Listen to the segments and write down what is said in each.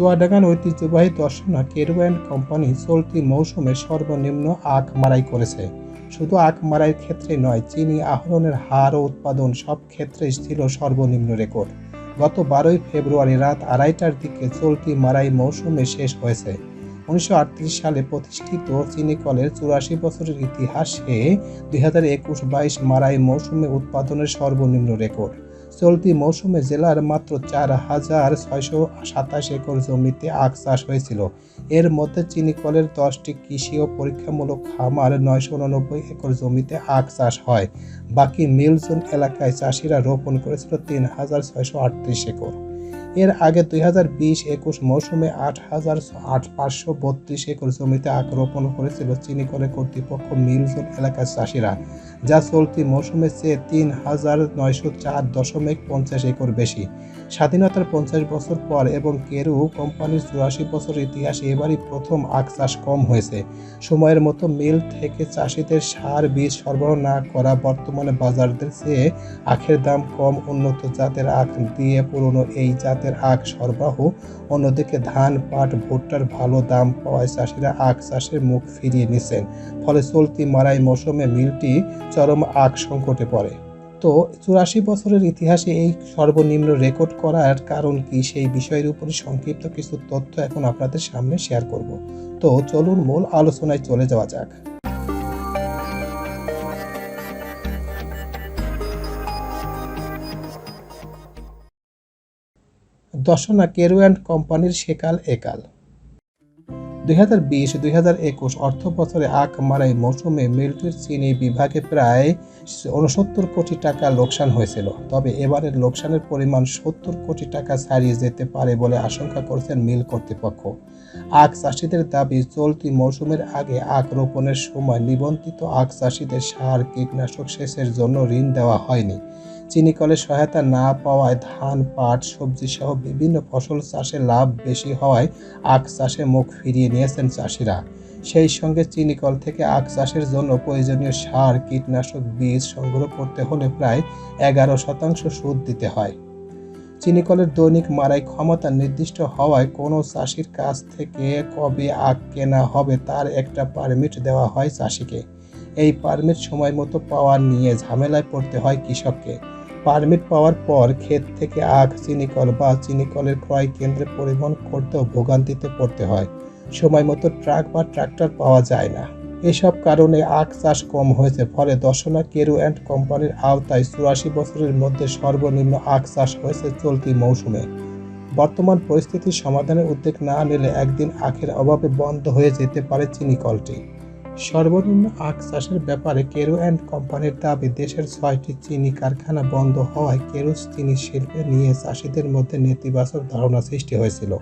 চুয়াডাঙ্গার ঐতিহ্যবাহী Darshana Carew and company চলতি মৌসুমে সর্বনিম্ন আখ মারাই করেছে। শুধু আখ মারাইয়ের ক্ষেত্রে নয়, চিনি আহরণের হার ও উৎপাদন সব ক্ষেত্রেই ছিল সর্বনিম্ন রেকর্ড। গত বারোই ফেব্রুয়ারি রাত আড়াইটার দিকে চলতি মারাই মৌসুমে শেষ হয়েছে। উনিশশো আটত্রিশ সালে প্রতিষ্ঠিত চিনিকলের চুরাশি বছরের ইতিহাসে দুই হাজার একুশ বাইশ মারাই মৌসুমে উৎপাদনের সর্বনিম্ন রেকর্ড। চলতি মৌসুমে জেলার মাত্র চার হাজার ছয়শো সাতাশ একর জমিতে আখ চাষ হয়েছিল। এর মধ্যে চিনিকলের দশটি কৃষি ও পরীক্ষামূলক খামার নয়শো উননব্বই একর জমিতে আখ চাষ হয়। বাকি মিলজোন এলাকায় চাষিরা রোপণ করেছিল তিন হাজার ছয়শো আটত্রিশ একর। এর আগে দুই হাজার বিশ একুশ মৌসুমে আট হাজার আট পাঁচশো বত্রিশ একর জমিতে আখ রোপণ করেছিল চিনিকলে কর্তৃপক্ষ মিলজোন এলাকার চাষিরা, যা চলতি মৌসুমের চেয়ে তিন হাজার নয়শো চার দশমিক পঞ্চাশ একর বেশি। স্বাধীনতার পঞ্চাশ বছর পর এবং কেরু কোম্পানির চুরাশি বছর ইতিহাসে এবারই প্রথম আখ চাষ কম হয়েছে। সময়ের মতো মিল থেকে চাষিদের সার, বীজ সরবরাহ না করা বর্তমানে বাজারদের চেয়ে আখের দাম কম উন্নত জাতের আখ দিয়ে পুরনো এই জাতের আখ সরবরাহ। অন্যদিকে ধান, পাট, ভুট্টার ভালো দাম পাওয়ায় চাষিরা আখ চাষের মুখ ফিরিয়ে নিচ্ছেন। ফলে চলতি মারাই মৌসুমে মিলটি চরম আখ সংকটে পড়ে। তো চুরাশি বছরের ইতিহাসে এই সর্বনিম্ন রেকর্ড করার কারণ কি সেই বিষয়ের উপরে সংক্ষিপ্ত কিছু তথ্য এখন আপনাদের সামনে শেয়ার করব। তো চলুন মূল আলোচনায় চলে যাওয়া যাক। দর্শনা কেরু অ্যান্ড কোম্পানির সেকাল একাল। দুই হাজার বিশ, দুই হাজার একুশ অর্থ বছরে আখ মারাই মৌসুমে মিল্টির চিনি বিভাগে প্রায় উনসত্তর কোটি টাকা লোকসান হয়েছিল। তবে এবারের লোকসানের পরিমাণ সত্তর কোটি টাকা ছাড়িয়ে যেতে পারে বলে আশঙ্কা করছেন মিল কর্তৃপক্ষ। আখ চাষিদের দাবি, চলতি মৌসুমের আগে আখ রোপণের সময় নিবন্ধিত আখ চাষিদের সার, কীটনাশক সেচের জন্য ঋণ দেওয়া হয়নি। চিনিকলের সহায়তা না পাওয়ায় ধান, পাট সবজি সহ বিভিন্ন ফসল চাষে লাভ বেশি হওয়ায় আখ চাষে মুখ ফিরিয়ে নিয়েছেন চাষিরা। সেই সঙ্গে চিনিকল থেকে আখ চাষের জন্য প্রয়োজনীয় সার, কীটনাশক, বীজ সংগ্রহ করতে হলে প্রায় এগারো শতাংশ সুদ দিতে হয়। চিনিকলের দৈনিক মারাই ক্ষমতা নির্দিষ্ট হওয়ায় কোনো চাষির কাছ থেকে কবে আখ কেনা হবে তার একটা পারমিট দেওয়া হয় চাষিকে। এই পারমিট সময় মতো পাওয়া নিয়ে ঝামেলায় পড়তে হয় কৃষককে। পারমিট পাওয়ার পর ক্ষেত থেকে আখ, চিনিকল বা চিনিকলের ক্রয় কেন্দ্রে পরিবহন করতেও ভোগান্তিতে পড়তে হয়। সময় মতো ট্রাক বা ট্রাক্টর পাওয়া যায় না। এসব কারণে আখ চাষ কম হয়েছে, ফলে দর্শনা কেরু অ্যান্ড কোম্পানির আওতায় চুরাশি বছরের মধ্যে সর্বনিম্ন আখ চাষ হয়েছে চলতি মৌসুমে। বর্তমান পরিস্থিতির সমাধানের উদ্যোগ না নিলে একদিন আখের অভাবে বন্ধ হয়ে যেতে পারে চিনি কলটি। সর্বনিম্ন আখ চাষের ব্যাপারে কেরু অ্যান্ড কোম্পানির দাবি, দেশের ছয়টি চিনি কারখানা বন্ধ হওয়ায় কেরু চিনি শিল্পে নিয়ে চাষিদের মধ্যে নেতিবাচক ধারণা সৃষ্টি হয়েছিল।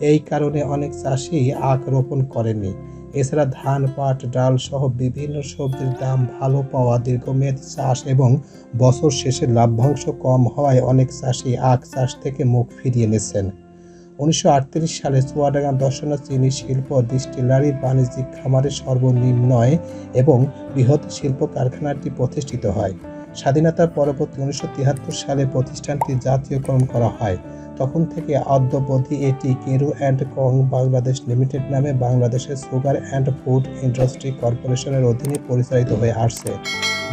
এই কারণে অনেক চাষি আখ রোপণ করেনি এছাড়া ধান, পাট, ডাল সহ বিভিন্ন সবজির দাম ভালো পাওয়া দীর্ঘমেয়াদী চাষ এবং বছর শেষে লাভ্যাংশ কম হওয়ায় অনেক চাষি আখ চাষ থেকে মুখ ফিরিয়ে নিচ্ছেন। উনিশশো সালে চুয়াডাঙ্গা দর্শনা চিনি শিল্প ডিস্টিলারি বাণিজ্যিক খামারের সর্বনিম্নয় এবং বৃহৎ শিল্প কারখানাটি প্রতিষ্ঠিত হয়। স্বাধীনতার পরবর্তী উনিশশো তিয়াত্তর সালে প্রতিষ্ঠানটি জাতীয়করণ করা হয়। তখন থেকে অদ্যবধি এটি Carew and Co Bangladesh limited নামে বাংলাদেশের সুগার অ্যান্ড ফুড ইন্ডাস্ট্রি কর্পোরেশনের অধীনে পরিচালিত হয়ে আসছে।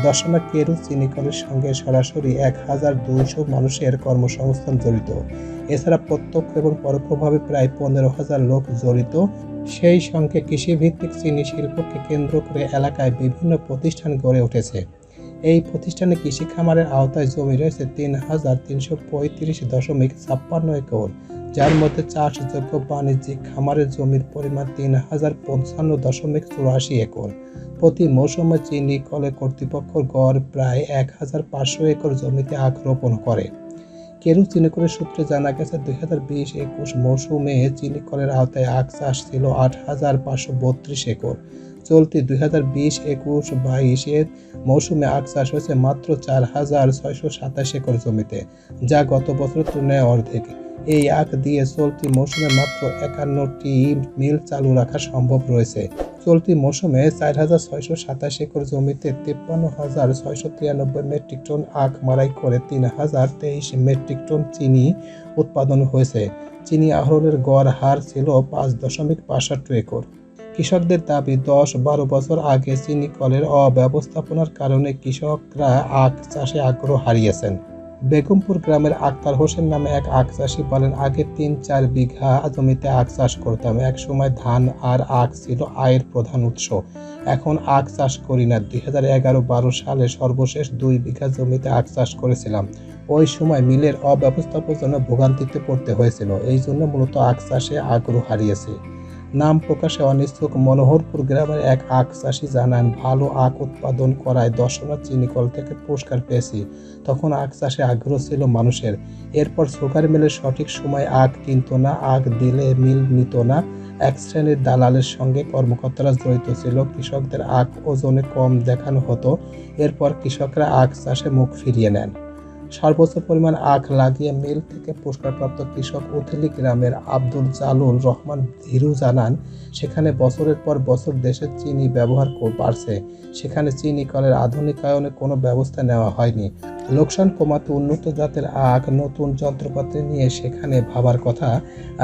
দর্শনা কেরু চিনিকলের সঙ্গে সরাসরি এক হাজার দুইশো মানুষের কর্মসংস্থান জড়িত। এছাড়া প্রত্যক্ষ এবং পরোক্ষভাবে প্রায় পনেরো হাজার লোক জড়িত। সেই সঙ্গে কৃষিভিত্তিক চিনি শিল্পকে কেন্দ্র করে এলাকায় বিভিন্ন প্রতিষ্ঠান গড়ে উঠেছে। এই প্রতিষ্ঠানে কৃষি খামারের আওতায় জমি রয়েছে তিন হাজার তিনশো পঁয়ত্রিশ দশমিক ছাপ্পান্ন একর, যার মধ্যে চাষযোগ্য বাণিজ্যিক খামারের জমির পরিমাণ তিন হাজার পঞ্চান্ন দশমিক চুরাশি একর। প্রতি মৌসুমে চিনি কলে কর্তৃপক্ষ গড় প্রায় এক হাজার পাঁচশো একর জমিতে আখ রোপণ করে কেরু চিনিকলের সূত্রে জানা গেছে, দুই হাজার বিশ একুশ মৌসুমে চিনিকলের আওতায় আখ চাষ ছিল আট হাজার পাঁচশো বত্রিশ একর। চলতি দুই হাজার বিশ, একুশ বাইশের মৌসুমে আখ চাষ হয়েছে মাত্র চার হাজার ছয়শো সাতাশ একর জমিতে, যা গত বছরের তুলনায় অর্ধেক। এই আখ দিয়ে চলতি মৌসুমে মাত্র একান্নটি মিল চালু রাখা সম্ভব রয়েছে। চলতি মৌসুমে চার হাজার ছয়শো সাতাশ একর জমিতে তিপ্পান্ন হাজার ছয়শো তিরানব্বই মেট্রিক টন আখ মারাই করে তিন হাজার তেইশ মেট্রিক টন চিনি উৎপাদন হয়েছে। চিনি আহরণের গড় হার ছিল পাঁচ দশমিক পাঁচষট্টি একর। কৃষকদের দাবি, দশ বারো বছর আগে চিনি কলের অব্যবস্থাপনার কারণে কৃষকরা আখ চাষে আগ্রহ হারিয়েছেন। বেগমপুর গ্রামের আক্তার হোসেন নামে এক আখ চাষি বলেন, আগে তিন চার বিঘা জমিতে আখ চাষ করতাম। এক সময় ধান আর আখ ছিল আয়ের প্রধান উৎস। এখন আখ চাষ করি না। দুই হাজার এগারো বারো সালে সর্বশেষ দুই বিঘা জমিতে আখ চাষ করেছিলাম। ওই সময় মিলের অব্যবস্থাপনার জন্য ভোগান্তিতে পড়তে হয়েছিল। এই জন্য মূলত আখ চাষে আগ্রহ হারিয়েছে। নাম প্রকাশে অনিচ্ছুক মনোহরপুর গ্রামের এক আখ চাষি জানান, ভালো আখ উৎপাদন করায় দর্শনা চিনিকল থেকে পুরস্কার পেয়েছি। তখন আখ চাষে আগ্রহ ছিল মানুষের। এরপর সুগার মিলের সঠিক সময় আখ কিনত না, আখ দিলে মিল নিত না। এক শ্রেণির দালালের সঙ্গে কর্মকর্তারা জড়িত ছিল। কৃষকদের আখ ওজনে কম দেখানো হতো। এরপর কৃষকরা আখ চাষে মুখ ফিরিয়ে নেন। সর্বোচ্চ পরিমাণ আখ লাগিয়ে মিল থেকে পুরস্কারপ্রাপ্ত কৃষক উথলি গ্রামের আব্দুল জালুল রহমান ধীরু জানান, সেখানে বছরের পর বছর দেশে চিনি ব্যবহার বাড়ছে। সেখানে চিনি কলের আধুনিকায়নে কোনো ব্যবস্থা নেওয়া হয়নি। লোকসান কমাতে উন্নত জাতের আগ নতুন যন্ত্রপাতি নিয়ে সেখানে ভাবার কথা,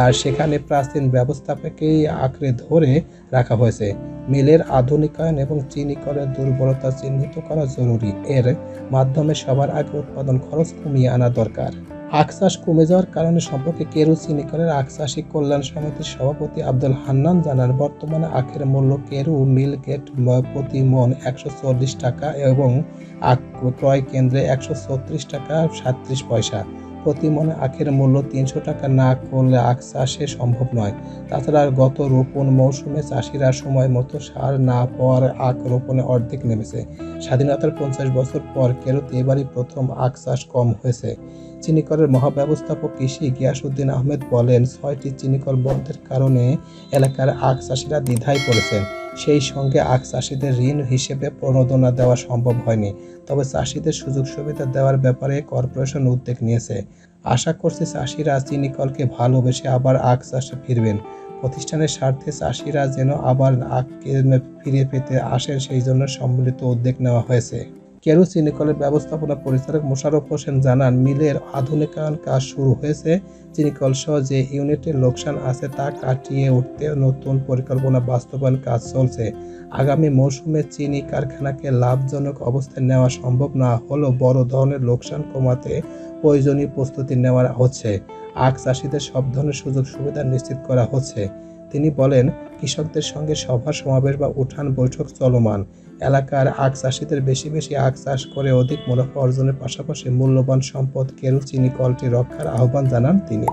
আর সেখানে প্রাচীন ব্যবস্থাপকেই আঁকড়ে ধরে রাখা হয়েছে। মিলের আধুনিকায়ন এবং চিনিকরের দুর্বলতা চিহ্নিত করা জরুরি। এর মাধ্যমে সবার আগে উৎপাদন খরচ কমিয়ে আনা দরকার। চাষ কমে যাওয়ার কারণে সম্পর্কে কেরু চিনিকলের চাষী কল্যাণ সমিতির সভাপতি আব্দুল হান্নান জানান, বর্তমানে আখের মূল্য কেরু মিল গেট প্রতি মন একশো চল্লিশ টাকা এবং আখ ক্রয় কেন্দ্রে একশো ছত্রিশ টাকা সাতত্রিশ পয়সা। প্রতি মনে আখের মূল্য তিনশো টাকা না করলে আখ চাষে সম্ভব নয়। তাছাড়া গত রোপণ মৌসুমে চাষিরা সময় মতো সার না পাওয়ার আখ রোপণে অর্ধেক নেমেছে। স্বাধীনতার পঞ্চাশ বছর পর কেরোতে এবারই প্রথম আখ চাষ কম হয়েছে। চিনিকলের মহাব্যবস্থাপক কৃষি গিয়াসুদ্দিন আহমেদ বলেন, ছয়টি চিনিকল বন্ধের কারণে এলাকার আখ চাষিরা দ্বিধায় পড়েছেন। সেই সঙ্গে আখ চাষিদের ঋণ হিসেবে প্রণোদনা দেওয়া সম্ভব হয়নি। তবে চাষিদের সুযোগ সুবিধা দেওয়ার ব্যাপারে কর্পোরেশন উদ্যোগ নিয়েছে। আশা করছি চাষিরা চিনিকলকে ভালোবেসে আবার আখ চাষে ফিরবেন। প্রতিষ্ঠানের স্বার্থে চাষিরা যেন আবার আখ ফিরে পেতে আসেন, সেই জন্য সম্মিলিত উদ্যোগ নেওয়া হয়েছে। কেরু চিনিকলের ব্যবস্থাপনা পরিচালক মোশাররফ হোসেন জানান, মিলের আধুনিকায়ন কাজ শুরু হয়েছে। চিনিকল সহ যে ইউনিটের লোকসান আছে তা কাটিয়ে উঠতে নতুন পরিকল্পনা বাস্তবায়ন কাজ চলছে। আগামী মৌসুমে চিনি কারখানাকে লাভজনক অবস্থায় নেওয়া সম্ভব না হলেও বড় ধরনের লোকসান কমাতে প্রয়োজনীয় প্রস্তুতি নেওয়া হচ্ছে। আখ চাষিদের সব ধরনের সুযোগ সুবিধা নিশ্চিত করা হচ্ছে। তিনি বলেন, কৃষকদের সঙ্গে সভা, সমাবেশ বা উঠান বৈঠক চলমান। এলাকার আখ চাষিদের বেশি বেশি আখ চাষ করে অধিক মুনাফা অর্জনের পাশাপাশি মূল্যবান সম্পদ কেরু চিনি কলটি রক্ষার আহ্বান জানান তিনি।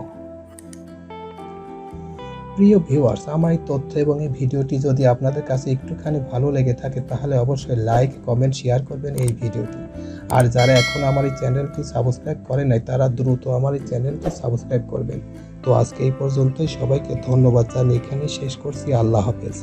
প্রিয় ভিউয়ার্স আমার এই তথ্য এবং এই ভিডিওটি যদি আপনাদের কাছে একটুখানি ভালো লেগে থাকে, তাহলে অবশ্যই লাইক কমেন্ট শেয়ার করবেন এই ভিডিওটি। আর যারা এখন আমার এই চ্যানেলটি সাবস্ক্রাইব করে নাই, তারা দ্রুত আমার এই চ্যানেলটি সাবস্ক্রাইব করবেন। তো আজকে এই পর্যন্তই। সবাইকে ধন্যবাদ জানিয়ে এখানে শেষ করছি। আল্লাহ হাফেজ।